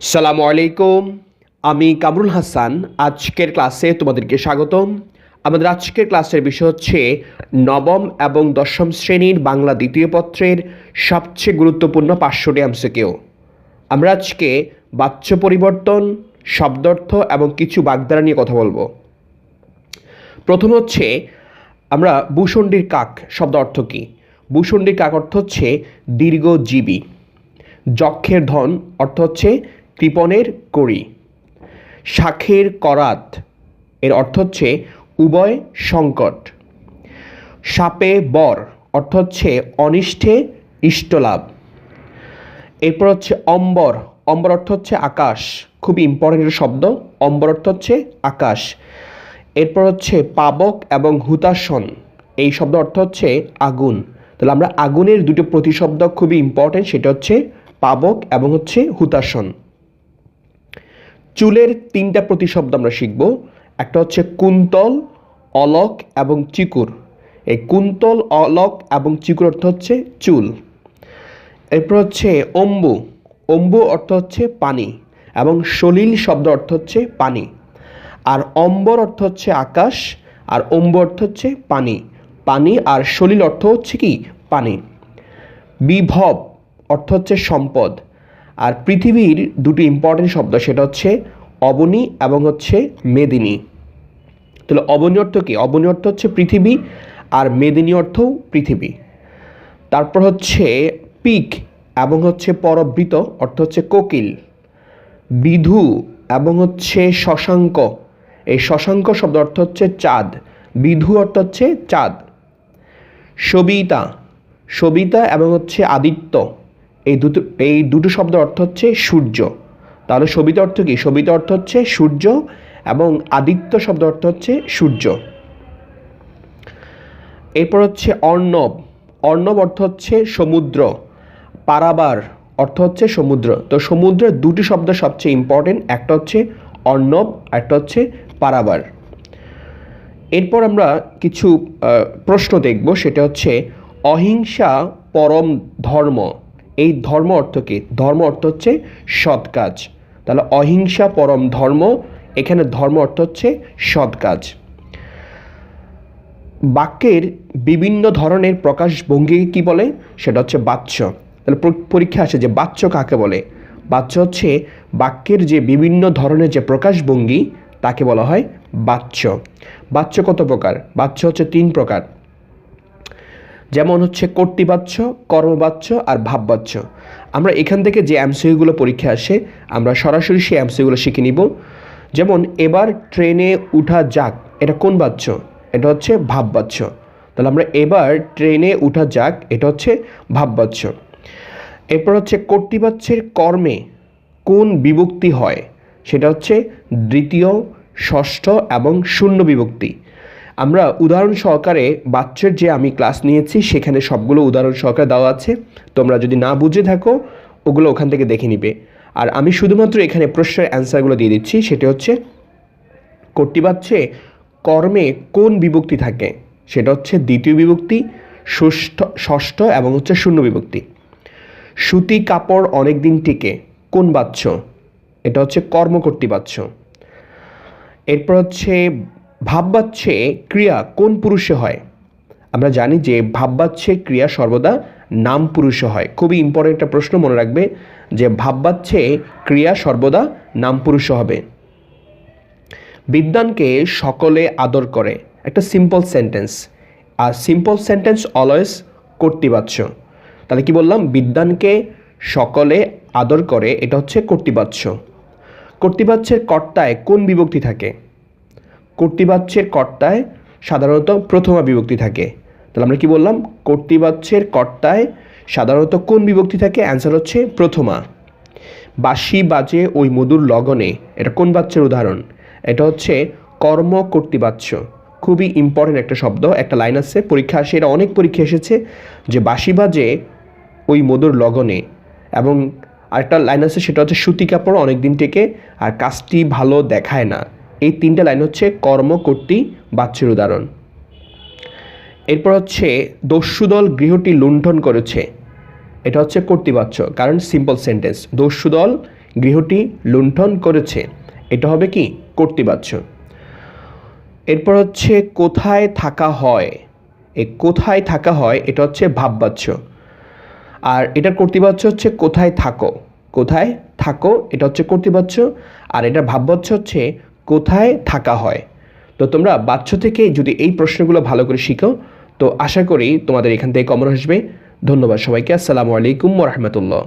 সালামু আলাইকুম। আমি কামরুল হাসান। আজকের ক্লাসে তোমাদেরকে স্বাগতম। আমাদের আজকের ক্লাসের বিষয় হচ্ছে নবম এবং দশম শ্রেণির বাংলা দ্বিতীয় পত্রের সবচেয়ে গুরুত্বপূর্ণ পাঁচশোটি এমসিকিউ আমরা আজকে বাচ্য পরিবর্তন শব্দার্থ এবং কিছু বাগদারা নিয়ে কথা বলব। প্রথম হচ্ছে আমরা ভূষণ্ডির কাক, শব্দ অর্থ কী? ভূষণ্ডির কাক অর্থ হচ্ছে দীর্ঘজীবী। যক্ষের ধন অর্থ হচ্ছে কৃপণের করি শাখের করাত, এর অর্থ হচ্ছে উভয় সংকট। সাপে বর, অর্থ হচ্ছে অনিষ্টে ইষ্টলাভ। এরপর হচ্ছে অম্বর অম্বর অর্থ হচ্ছে আকাশ। খুবই ইম্পর্টেন্ট শব্দ, অম্বর অর্থ হচ্ছে আকাশ। এরপর হচ্ছে পাবক এবং হুতাসন এই শব্দ অর্থ হচ্ছে আগুন। তাহলে আমরা আগুনের দুটো প্রতিশব্দ খুবই ইম্পর্টেন্ট সেটা হচ্ছে পাবক এবং হচ্ছে হুতাসন চুলের তিনটা প্রতিশব্দ আমরা শিখব। একটা হচ্ছে কুন্তল, অলক এবং চিকুর। এই কুন্তল, অলক এবং চিকুর অর্থ হচ্ছে চুল। এরপর হচ্ছে অম্বু। অম্বু অর্থ হচ্ছে পানি এবং সলিল শব্দ অর্থ হচ্ছে পানি। আর অম্বর অর্থ হচ্ছে আকাশ আর অম্ব অর্থ হচ্ছে পানি। পানি আর সলিল অর্থ হচ্ছে কি? পানি। বিভব অর্থ হচ্ছে সম্পদ। আর পৃথিবীর দুটি ইম্পর্টেন্ট শব্দ সেটা হচ্ছে অবনী এবং হচ্ছে মেদিনী। তাহলে অবনী অর্থ কি? অবনী অর্থ হচ্ছে পৃথিবী আর মেদিনী অর্থও পৃথিবী। তারপর হচ্ছে পিক এবং হচ্ছে পরবৃত অর্থ হচ্ছে কোকিল। বিধু এবং হচ্ছে শশাঙ্ক। এই শশাঙ্ক শব্দ অর্থ হচ্ছে চাঁদ। বিধু অর্থ হচ্ছে চাঁদ। সবিতা সবিতা এবং হচ্ছে আদিত্য। এই দুটো এই দুটো শব্দ অর্থ হচ্ছে সূর্য। তাহলে সবিত অর্থ কি? সবিত অর্থ হচ্ছে সূর্য এবং আদিত্য শব্দ অর্থ হচ্ছে সূর্য। এরপর হচ্ছে অর্ণব। অর্ণব অর্থ হচ্ছে সমুদ্র। পারাবার অর্থ হচ্ছে সমুদ্র। তো সমুদ্রের দুটি শব্দ সবচেয়ে ইম্পর্টেন্ট একটা হচ্ছে অর্ণব, একটা হচ্ছে পারাবার। এরপর আমরা কিছু প্রশ্ন দেখব, সেটা হচ্ছে অহিংসা পরম ধর্ম। এই ধর্ম অর্থ কি? ধর্ম অর্থ হচ্ছে সৎ কাজ। তাহলে অহিংসা পরম ধর্ম, এখানে ধর্ম অর্থ হচ্ছে সৎ কাজ। বাক্যের বিভিন্ন ধরনের প্রকাশ ভঙ্গিকে কি বলে? সেটা হচ্ছে বাচ্য। তাহলে পরীক্ষা আসে যে বাচ্য কাকে বলে? বাচ্য হচ্ছে বাক্যের যে বিভিন্ন ধরনের যে প্রকাশভঙ্গি, তাকে বলা হয় বাচ্য। বাচ্য কত প্রকার? বাচ্য হচ্ছে তিন প্রকার। যেমন হচ্ছে কর্তৃবাচ্য কর্মবাচ্য আর ভাববাচ্য। আমরা এখান থেকে যে এমসিগুলো পরীক্ষা আসে, আমরা সরাসরি সেই এমসিগুলো শিখে নিব। যেমন, এবার ট্রেনে উঠা যাক, এটা কোন বাচ্য? এটা হচ্ছে ভাববাচ্য। তাহলে আমরা এবার ট্রেনে উঠা যাক, এটা হচ্ছে ভাববাচ্য। এরপর হচ্ছে কর্তৃবাচ্যের কর্মে কোন বিভক্তি হয়? সেটা হচ্ছে দ্বিতীয়, ষষ্ঠ এবং শূন্য বিভক্তি। আমরা উদাহরণ সহকারে বাচ্চার যে আমি ক্লাস নিয়েছি, সেখানে সবগুলো উদাহরণ সহকারে দেওয়া আছে। তোমরা যদি না বুঝে থাকো, ওগুলো ওখান থেকে দেখে নিবে। আর আমি শুধুমাত্র এখানে প্রশ্নের অ্যান্সারগুলো দিয়ে দিচ্ছি, সেটা হচ্ছে কর্তৃবাচ্যে কর্মে কোন বিভক্তি থাকে? সেটা হচ্ছে দ্বিতীয় বিভক্তি, ষষ্ঠ ষষ্ঠ এবং হচ্ছে শূন্য বিভক্তি। সুতি কাপড় অনেক দিন টিকে, কোন বাচ্য এটা হচ্ছে কর্মকর্তৃবাচ্য এরপর হচ্ছে ভাববাচ্যে ক্রিয়া কোন পুরুষে হয়? আমরা জানি যে ভাববাচ্ছে ক্রিয়া সর্বদা নাম পুরুষে হয়। খুবই ইম্পর্টেন্ট একটা প্রশ্ন মনে রাখবে যে ভাববাচ্ছে ক্রিয়া সর্বদা নাম পুরুষে হবে। বিদ্যানকে সকলে আদর করে। একটা সিম্পল সেন্টেন্স আর সিম্পল সেন্টেন্স অলওয়েজ কর্তৃবাচ্য। তাহলে কি বললাম? বিদ্যানকে সকলে আদর করে, এটা হচ্ছে কর্তৃবাচ্য। কর্তৃবাচ্যের কর্তায় কোন বিভক্তি থাকে? কর্তৃবাচ্যের কর্তায় সাধারণত প্রথমা বিভক্তি থাকে। তাহলে আমরা কি বললাম? কর্তৃবাচ্যের কর্তায় সাধারণত কোন বিভক্তি থাকে? অ্যান্সার হচ্ছে প্রথমা। বাঁশি বাজে ওই মধুর লগনে, এটা কোন বাচ্চার উদাহরণ? এটা হচ্ছে কর্ম কর্তৃবাচ্য খুবই ইম্পর্টেন্ট একটা শব্দ, একটা লাইন আছে, পরীক্ষা আসে, এটা অনেক পরীক্ষা এসেছে যে বাঁশি বাজে ওই মধুর লগনে এবং আরেকটা লাইন আছে, সেটা হচ্ছে সুতি কাপড় অনেক দিন থেকে আর কাজটি ভালো দেখায় না। এই তিনটা লাইন হচ্ছে কর্ম কর্তৃ বাচ্চার উদাহরণ এরপর হচ্ছে দস্যুদল গৃহটি লুণ্ঠন করেছে। এটা হচ্ছে কর্তৃবাচ্য কারণ সিম্পল সেন্টেন্স দস্যু দল গৃহটি লুণ্ঠন করেছে। এটা হবে কি? কর্তৃবাচ্য এরপর হচ্ছে কোথায় থাকা হয়? এ কোথায় থাকা হয়? এটা হচ্ছে ভাববাচ্য। আর এটার কর্তৃবাচ্য হচ্ছে কোথায় থাকো? কোথায় থাকো? এটা হচ্ছে কর্তৃবাচ্য আর এটার ভাববাচ্য হচ্ছে কোথায় থাকা হয়? তো তোমরা বাচ্চ থেকে যদি এই প্রশ্নগুলো ভালো করে শিখো, তো আশা করি তোমাদের এখান থেকে কমন আসবে। ধন্যবাদ সবাইকে। আসসালামু আলাইকুম রহমতুল্লাহ।